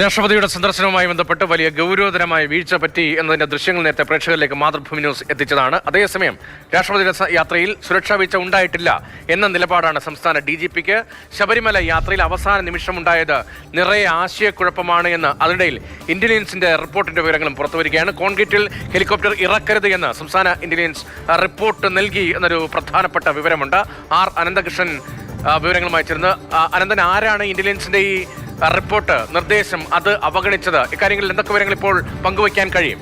രാഷ്ട്രപതിയുടെ സന്ദർശനവുമായി ബന്ധപ്പെട്ട് വലിയ ഗൗരവതരമായ വീഴ്ച പറ്റി എന്നതിന്റെ ദൃശ്യങ്ങൾ നേരത്തെ പ്രേക്ഷകരിലേക്ക് മാതൃഭൂമി ന്യൂസ് എത്തിച്ചതാണ്. അതേസമയം രാഷ്ട്രപതിയുടെ യാത്രയിൽ സുരക്ഷാ വീഴ്ച ഉണ്ടായിട്ടില്ല എന്ന നിലപാടാണ് സംസ്ഥാന ഡി ജി പിക്ക്. ശബരിമല യാത്രയിൽ അവസാന നിമിഷമുണ്ടായത് നിറയെ ആശയക്കുഴപ്പമാണ് എന്ന് അതിനിടയിൽ ഇന്റലിജൻസിന്റെ റിപ്പോർട്ടിന്റെ വിവരങ്ങളും പുറത്തുവരികയാണ് കോൺക്രീറ്റിൽ ഹെലികോപ്റ്റർ ഇറക്കരുത് എന്ന് സംസ്ഥാന ഇന്റലിജൻസ് റിപ്പോർട്ട് നൽകി എന്നൊരു പ്രധാനപ്പെട്ട വിവരമുണ്ട്. ആർ അനന്തകൃഷ്ണൻ വിവരങ്ങളുമായി ചേർന്ന് അനന്തൻ ആരാണ് ഇന്റലിജൻസിന്റെ ഈ റിപ്പോർട്ട് നിർദ്ദേശം അത് അവഗണിച്ചത്. ഇക്കാര്യങ്ങളിൽ എന്തൊക്കെ വിവരങ്ങൾ ഇപ്പോൾ പങ്കുവയ്ക്കാൻ കഴിയും?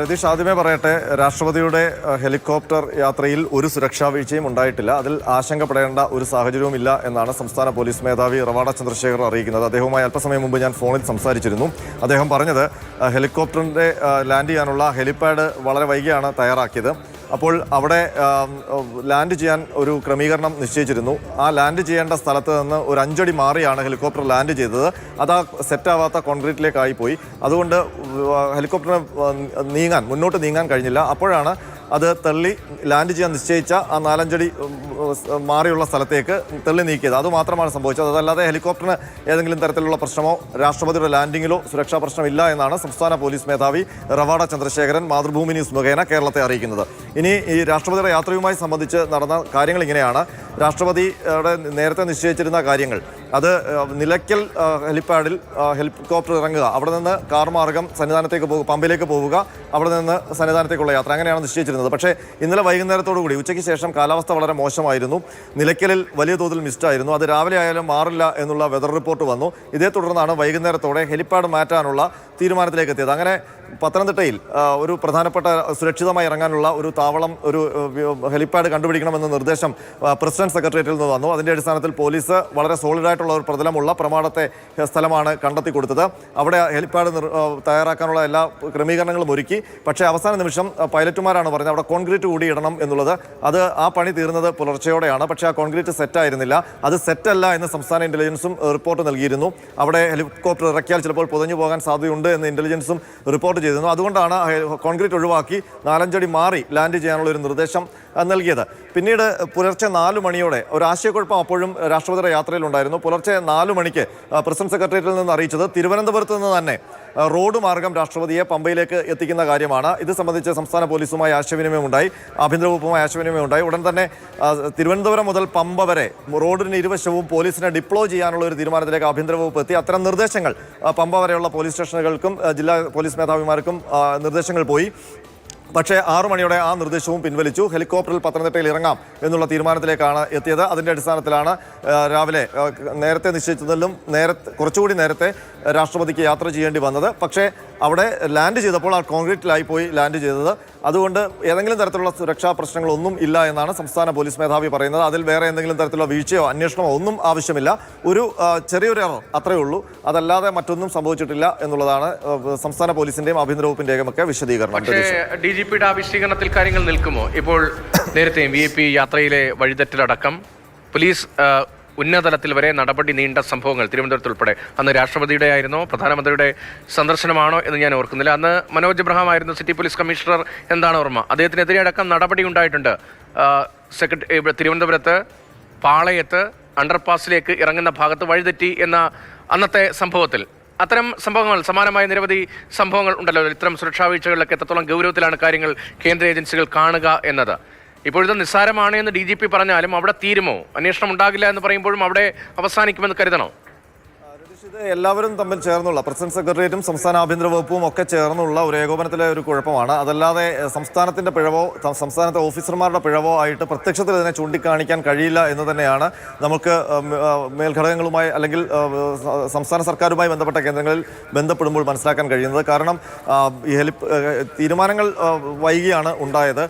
രതീഷ് ആദ്യമേ പറയട്ടെ രാഷ്ട്രപതിയുടെ ഹെലികോപ്റ്റർ യാത്രയിൽ ഒരു സുരക്ഷാ വീഴ്ചയും ഉണ്ടായിട്ടില്ല. അതിൽ ആശങ്കപ്പെടേണ്ട ഒരു സാഹചര്യവും ഇല്ല എന്നാണ് സംസ്ഥാന പോലീസ് മേധാവി റവാഡ ചന്ദ്രശേഖർ അറിയിക്കുന്നത്. അദ്ദേഹവുമായി അല്പസമയം മുമ്പ് ഞാൻ ഫോണിൽ സംസാരിച്ചിരുന്നു. അദ്ദേഹം പറഞ്ഞത് ഹെലികോപ്റ്ററിന്റെ ലാൻഡ് ചെയ്യാനുള്ള ഹെലിപാഡ് വളരെ വൈകിയാണ് തയ്യാറാക്കിയത്. അപ്പോൾ അവിടെ ലാൻഡ് ചെയ്യാൻ ഒരു ക്രമീകരണം നിശ്ചയിച്ചിരുന്നു. ആ ലാൻഡ് ചെയ്യേണ്ട സ്ഥലത്ത് നിന്ന് ഒരു അഞ്ചടി മാറിയാണ് ഹെലികോപ്റ്റർ ലാൻഡ് ചെയ്തത്. അത് ആ സെറ്റാവാത്ത കോൺക്രീറ്റിലേക്കായി പോയി. അതുകൊണ്ട് ഹെലികോപ്റ്ററിന് നീങ്ങാൻ മുന്നോട്ട് നീങ്ങാൻ കഴിഞ്ഞില്ല. അപ്പോഴാണ് അത് തള്ളി ലാൻഡ് ചെയ്യാൻ നിശ്ചയിച്ച ആ നാലഞ്ചടി മാറിയുള്ള സ്ഥലത്തേക്ക് തള്ളി നീക്കിയത്. അതുമാത്രമാണ് സംഭവിച്ചത്. അതല്ലാതെ ഹെലികോപ്റ്ററിന് ഏതെങ്കിലും തരത്തിലുള്ള പ്രശ്നമോ രാഷ്ട്രപതിയുടെ ലാൻഡിങ്ങിലോ സുരക്ഷാ പ്രശ്നമില്ല എന്നാണ് സംസ്ഥാന പോലീസ് മേധാവി റവാഡ ചന്ദ്രശേഖരൻ മാതൃഭൂമി ന്യൂസ് മുഖേന കേരളത്തെ അറിയിക്കുന്നത്. ഇനി ഈ രാഷ്ട്രപതിയുടെ യാത്രയുമായി സംബന്ധിച്ച് നടന്ന കാര്യങ്ങൾ ഇങ്ങനെയാണ്. രാഷ്ട്രപതിയുടെ നേരത്തെ നിശ്ചയിച്ചിരുന്ന കാര്യങ്ങൾ. അത് നിലയ്ക്കൽ ഹെലിപ്പാഡിൽ ഹെലികോപ്റ്റർ ഇറങ്ങുക അവിടെ നിന്ന് കാർ മാർഗം സന്നിധാനത്തേക്ക് പോകുക പമ്പിലേക്ക് പോവുക അവിടെ നിന്ന് സന്നിധാനത്തേക്കുള്ള യാത്ര. അങ്ങനെയാണ് നിശ്ചയിച്ചിരുന്നത്. പക്ഷേ ഇന്നലെ വൈകുന്നേരത്തോടുകൂടി ഉച്ചയ്ക്ക് ശേഷം കാലാവസ്ഥ വളരെ മോശമായിരുന്നു. നിലയ്ക്കലിൽ വലിയ തോതിൽ മിസ്റ്റായിരുന്നു. അത് രാവിലെ ആയാലും മാറില്ല എന്നുള്ള വെതർ റിപ്പോർട്ട് വന്നു. ഇതേ തുടർന്നാണ് വൈകുന്നേരത്തോടെ ഹെലിപ്പാഡ് മാറ്റാനുള്ള തീരുമാനത്തിലേക്ക് എത്തിയത്. അങ്ങനെ പത്തനംതിട്ടയിൽ ഒരു പ്രധാനപ്പെട്ട സുരക്ഷിതമായി ഇറങ്ങാനുള്ള ഒരു താവളം ഒരു ഹെലിപ്പാഡ് കണ്ടുപിടിക്കണമെന്ന നിർദ്ദേശം പ്രസിഡന്റ് സെക്രട്ടേറിയറ്റിൽ നിന്ന് വന്നു. അതിന്റെ അടിസ്ഥാനത്തിൽ പോലീസ് വളരെ സോളിഡായിട്ടുള്ള ഒരു പ്രതലമുള്ള പ്രമാണത്തെ സ്ഥലമാണ് കണ്ടെത്തി കൊടുത്തത്. അവിടെ ഹെലിപ്പാഡ് തയ്യാറാക്കാനുള്ള എല്ലാ ക്രമീകരണങ്ങളും ഒരുക്കി. പക്ഷേ അവസാന നിമിഷം പൈലറ്റുമാരാണ് പറഞ്ഞത് അവിടെ കോൺക്രീറ്റ് കൂടി ഇടണം എന്നുള്ളത്. അത് ആ പണി തീർന്നത് പുലർച്ചയോടെയാണ്. പക്ഷേ ആ കോൺക്രീറ്റ് സെറ്റായിരുന്നില്ല. അത് സെറ്റല്ല എന്ന് സംസ്ഥാന ഇന്റലിജൻസും റിപ്പോർട്ട് നൽകിയിരുന്നു. അവിടെ ഹെലികോപ്റ്റർ ഇറക്കിയാൽ ചിലപ്പോൾ പുതഞ്ഞു പോകാൻ സാധ്യതയുണ്ട് എന്ന് ഇന്റലിജൻസും റിപ്പോർട്ട് ചെയ്തിരുന്നു. അതുകൊണ്ടാണ് കോൺക്രീറ്റ് ഒഴിവാക്കി നാലഞ്ചടി മാറി ലാൻഡ് ചെയ്യാനുള്ള ഒരു നിർദ്ദേശം നൽകിയത്. പിന്നീട് പുലർച്ചെ നാല് മണിയോടെ ഒരു ആശയക്കുഴപ്പം അപ്പോഴും രാഷ്ട്രപതിയുടെ യാത്രയിലുണ്ടായിരുന്നു. പുലർച്ചെ നാല് മണിക്ക് പ്രസിഡന്റ് സെക്രട്ടേറിയറ്റിൽ നിന്ന് അറിയിച്ചത് തിരുവനന്തപുരത്ത് നിന്ന് തന്നെ റോഡ് മാർഗം രാഷ്ട്രപതിയെ പമ്പയിലേക്ക് എത്തിക്കുന്ന കാര്യമാണ്. ഇത് സംബന്ധിച്ച് സംസ്ഥാന പോലീസുമായി ആശയവിനിമയം ഉണ്ടായി ആഭ്യന്തര വകുപ്പുമായി ആശയവിനിമയം ഉണ്ടായി ഉടൻ തന്നെ തിരുവനന്തപുരം മുതൽ പമ്പ വരെ റോഡിന് ഇരുവശവും പോലീസിനെ ഡിപ്ലോ ചെയ്യാനുള്ള ഒരു തീരുമാനത്തിലേക്ക് ആഭ്യന്തര വകുപ്പ് എത്തി. അത്തരം നിർദ്ദേശങ്ങൾ പമ്പ വരെയുള്ള പോലീസ് സ്റ്റേഷനുകൾക്കും ജില്ലാ പോലീസ് മേധാവിമാർക്കും നിർദ്ദേശങ്ങൾ പോയി. പക്ഷേ ആറു മണിയോടെ ആ നിർദ്ദേശവും പിൻവലിച്ചു. ഹെലികോപ്റ്ററിൽ പത്തനംതിട്ടയിൽ ഇറങ്ങാം എന്നുള്ള തീരുമാനത്തിലേക്കാണ് എത്തിയത്. അതിന്റെ അടിസ്ഥാനത്തിലാണ് രാവിലെ നേരത്തെ നിശ്ചയിച്ചതിലും നേരത്തെ കുറച്ചുകൂടി നേരത്തെ രാഷ്ട്രപതിക്ക് യാത്ര ചെയ്യേണ്ടി വന്നത്. പക്ഷേ അവിടെ ലാൻഡ് ചെയ്തപ്പോൾ ആ കോൺക്രീറ്റിലായി പോയി ലാൻഡ് ചെയ്തത്. അതുകൊണ്ട് ഏതെങ്കിലും തരത്തിലുള്ള സുരക്ഷാ പ്രശ്നങ്ങളൊന്നും ഇല്ല എന്നാണ് സംസ്ഥാന പോലീസ് മേധാവി പറയുന്നത്. അതിൽ വേറെ എന്തെങ്കിലും തരത്തിലുള്ള വീഴ്ചയോ അന്വേഷണമോ ഒന്നും ആവശ്യമില്ല. ഒരു ചെറിയൊരു എറർ അത്രയേ ഉള്ളൂ. അതല്ലാതെ മറ്റൊന്നും സംഭവിച്ചിട്ടില്ല എന്നുള്ളതാണ് സംസ്ഥാന പോലീസിന്റെയും ആഭ്യന്തര വകുപ്പിന്റെയും ഒക്കെ വിശദീകരണം. ഡി ജി പിയുടെ ആ വിശദീകരണത്തിൽ കാര്യങ്ങൾ നിൽക്കുമോ? ഇപ്പോൾ നേരത്തെയും വി യാത്രയിലെ വഴിതെറ്റിലടക്കം പോലീസ് ഉന്നതതലത്തിൽ വരെ നടപടി നീണ്ട സംഭവങ്ങൾ. തിരുവനന്തപുരത്ത് ഉൾപ്പെടെ അന്ന് രാഷ്ട്രപതിയുടെ ആയിരുന്നോ. പ്രധാനമന്ത്രിയുടെ സന്ദർശനമാണോ എന്ന് ഞാൻ ഓർക്കുന്നില്ല. അന്ന് മനോജ് എബ്രഹാം ആയിരുന്നു സിറ്റി പോലീസ് കമ്മീഷണർ എന്താണ് ഓർമ്മ. അദ്ദേഹത്തിനെതിരെ അടക്കം നടപടി ഉണ്ടായിട്ടുണ്ട്. സെക്രട്ടറി തിരുവനന്തപുരത്ത് പാളയത്ത് അണ്ടർപാസിലേക്ക് ഇറങ്ങുന്ന ഭാഗത്ത് വഴിതെറ്റി എന്ന അന്നത്തെ സംഭവത്തിൽ. അത്തരം സംഭവങ്ങൾ സമാനമായ നിരവധി സംഭവങ്ങൾ ഉണ്ടല്ലോ. ഇത്തരം സുരക്ഷാ വീഴ്ചകളിലൊക്കെ എത്രത്തോളം ഗൗരവത്തിലാണ് കാര്യങ്ങൾ കേന്ദ്ര ഏജൻസികൾ കാണുക എന്നത്. ഇപ്പോഴത്തെ നിസ്സാരമാണ് എന്ന് ഡി ജി പി പറഞ്ഞാലും അവിടെ തീരുമോ? അന്വേഷണം ഉണ്ടാകില്ല എന്ന് പറയുമ്പോഴും അവിടെ അവസാനിക്കുമെന്ന് കരുതണോ? എല്ലാവരും തമ്മിൽ ചേർന്നുള്ള പ്രസിഡന്റ് സെക്രട്ടേറിയറ്റും സംസ്ഥാന ആഭ്യന്തര വകുപ്പും ഒക്കെ ചേർന്നുള്ള ഒരു ഏകോപനത്തിലെ ഒരു കുഴപ്പമാണ്. അതല്ലാതെ സംസ്ഥാനത്തിന്റെ പിഴവോ സംസ്ഥാനത്തെ ഓഫീസർമാരുടെ പിഴവോ ആയിട്ട് പ്രത്യക്ഷത്തിൽ ഇതിനെ ചൂണ്ടിക്കാണിക്കാൻ കഴിയില്ല എന്ന് തന്നെയാണ് നമുക്ക് മേൽഘടകങ്ങളുമായി അല്ലെങ്കിൽ സംസ്ഥാന സർക്കാരുമായി ബന്ധപ്പെട്ട കേന്ദ്രങ്ങളിൽ ബന്ധപ്പെടുമ്പോൾ മനസ്സിലാക്കാൻ കഴിയുന്നത്. കാരണം ഈ ഹെലി തീരുമാനങ്ങൾ വൈകിയാണ് ഉണ്ടായത്.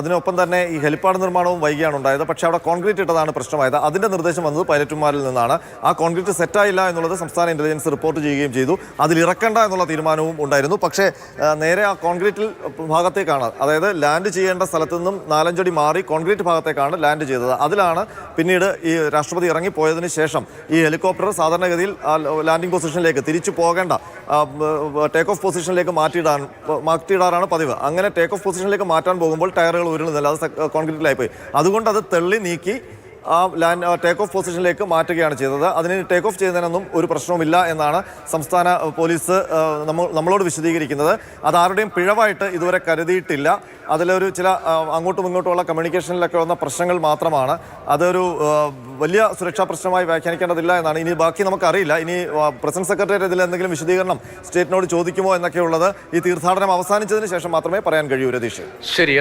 അതിനൊപ്പം തന്നെ ഈ ഹെലിപ്പാഡ് നിർമ്മാണവും വൈകിയാണ് ഉണ്ടായത്. പക്ഷേ അവിടെ കോൺക്രീറ്റ് ഇട്ടതാണ് പ്രശ്നമായത്. അതിന്റെ നിർദ്ദേശം വന്നത് പൈലറ്റുമാരിൽ നിന്നാണ്. ആ കോൺക്രീറ്റ് സെറ്റായില്ല എന്നുള്ളത് സംസ്ഥാന ഇന്റലിജൻസ് റിപ്പോർട്ട് ചെയ്യുകയും ചെയ്തു. അതിൽ ഇറക്കണ്ട എന്നുള്ള തീരുമാനവും ഉണ്ടായിരുന്നു. പക്ഷേ നേരെ ആ കോൺക്രീറ്റിൽ ഭാഗത്തേക്കാണ്. അതായത് ലാൻഡ് ചെയ്യേണ്ട സ്ഥലത്തു നിന്നും നാലഞ്ചടി മാറി കോൺക്രീറ്റ് ഭാഗത്തേക്കാണ് ലാൻഡ് ചെയ്തത്. അതിലാണ് പിന്നീട് ഈ രാഷ്ട്രപതി ഇറങ്ങിപ്പോയതിനു ശേഷം ഈ ഹെലികോപ്റ്റർ സാധാരണഗതിയിൽ ലാൻഡിംഗ് പൊസിഷനിലേക്ക് തിരിച്ചു പോകേണ്ട ടേക്ക് ഓഫ് പൊസിഷനിലേക്ക് മാറ്റിയിടാൻ മാറ്റിയിടാറാണ് പതിവ്. അങ്ങനെ ടേക്ക് ഓഫ് പൊസിഷനിലേക്ക് മാറ്റാൻ പോകുമ്പോൾ ടയറുകൾ ഉരുളുന്നില്ല അത് കോൺക്രീറ്റിലായി പോയി അതുകൊണ്ട് അത് തെള്ളി നീക്കി ആ ലാൻഡ് ടേക്ക് ഓഫ് പൊസിഷനിലേക്ക് മാറ്റുകയാണ് ചെയ്തത്. അതിന് ടേക്ക് ഓഫ് ചെയ്യുന്നതിനൊന്നും ഒരു പ്രശ്നവുമില്ല എന്നാണ് സംസ്ഥാന പോലീസ് നമ്മളോട് വിശദീകരിക്കുന്നത്. അത് ആരുടെയും പിഴവായിട്ട് ഇതുവരെ കരുതിയിട്ടില്ല. അതിലൊരു ചില അങ്ങോട്ടും ഇങ്ങോട്ടുമുള്ള കമ്മ്യൂണിക്കേഷനിലൊക്കെ വന്ന പ്രശ്നങ്ങൾ മാത്രമാണ്. അതൊരു വലിയ സുരക്ഷാ പ്രശ്നമായി വ്യാഖ്യാനിക്കേണ്ടതില്ല എന്നാണ് ഇനി ബാക്കി നമുക്കറിയില്ല. ഇനി പ്രസിഡന്റ് സെക്രട്ടറി ഇതിൽ എന്തെങ്കിലും വിശദീകരണം സ്റ്റേറ്റിനോട് ചോദിക്കുമോ എന്നൊക്കെയുള്ളത് ഈ തീർത്ഥാടനം അവസാനിച്ചതിന് ശേഷം മാത്രമേ പറയാൻ കഴിയൂ രതീഷ്. ശരി